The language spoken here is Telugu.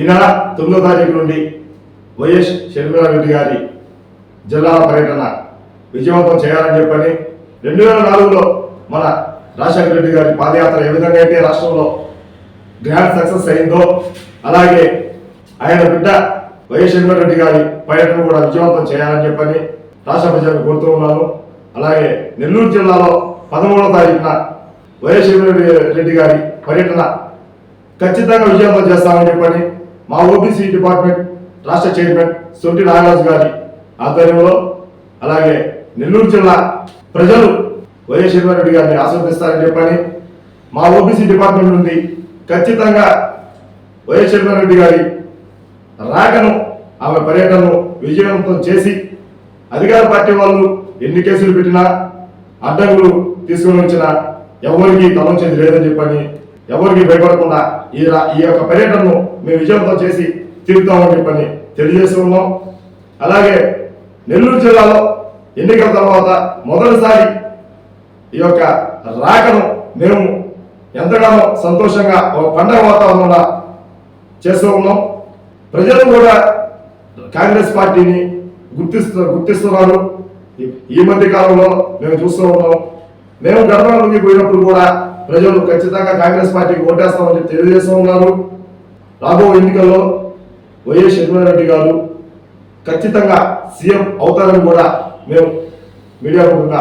ఈ నెల తొమ్మిదో తారీఖు నుండి వైఎస్ షర్మిలారెడ్డి గారి జిల్లాల పర్యటన విజయవంతం చేయాలని చెప్పని రెండు వేల నాలుగులో మన రాజశేఖర రెడ్డి గారి పాదయాత్ర ఏ విధంగా అయితే రాష్ట్రంలో గ్రాండ్ సక్సెస్ అయిందో అలాగే ఆయన బిడ్డ వైఎస్ రెడ్డి గారి పర్యటన కూడా విజయవంతం చేయాలని చెప్పని రాష్ట్ర ప్రజలకు కోరుతూ ఉన్నాను. అలాగే నెల్లూరు జిల్లాలో పదమూడవ తారీఖున వైఎస్ రెడ్డి గారి పర్యటన ఖచ్చితంగా విజయవంతం చేస్తామని చెప్పని మా ఓబీసీ డిపార్ట్మెంట్ రాష్ట్ర చైర్మన్ సొంటి నాగరాజు గారి ఆధ్వర్యంలో అలాగే నెల్లూరు జిల్లా ప్రజలు వైఎస్ రెడ్డి గారిని ఆస్వాదిస్తారని చెప్పని మా ఓబీసీ డిపార్ట్మెంట్ నుండి ఖచ్చితంగా వైఎస్ రెడ్డి గారి రాకను ఆమె పర్యటనను విజయవంతం చేసి అధికార పార్టీ వాళ్ళు ఎన్ని కేసులు పెట్టినా అడ్డంకులు తీసుకుని వచ్చినా ఎవరికి తలంచేది లేదని చెప్పని ఎవరికి భయపడకుండా ఈ ఈ యొక్క పర్యటనను మేము విజయవంతం చేసి తీరుతామని చెప్పని తెలియజేస్తూ ఉన్నాం. అలాగే నెల్లూరు జిల్లాలో ఎన్నికల తర్వాత మొదటిసారి ఈ యొక్క రాకను మేము ఎంతగానో సంతోషంగా ఒక పండగ వాతావరణంలో చేస్తూ ఉన్నాం. ప్రజలు కూడా కాంగ్రెస్ పార్టీని గుర్తిస్తు గుర్తిస్తున్నారు. ఈ- మధ్య కాలంలో మేము చూస్తూ ఉన్నాం. మేము గర్భంలోకి పోయినప్పుడు కూడా ప్రజలు ఖచ్చితంగా కాంగ్రెస్ పార్టీకి ఓటేస్తామని తెలియజేస్తూ ఉన్నారు. రాబో ఎన్నికల్లో వైఎస్ రెడ్డి గారు ఖచ్చితంగా సీఎం అవుతారని కూడా మేము మీడియా ముఖంగా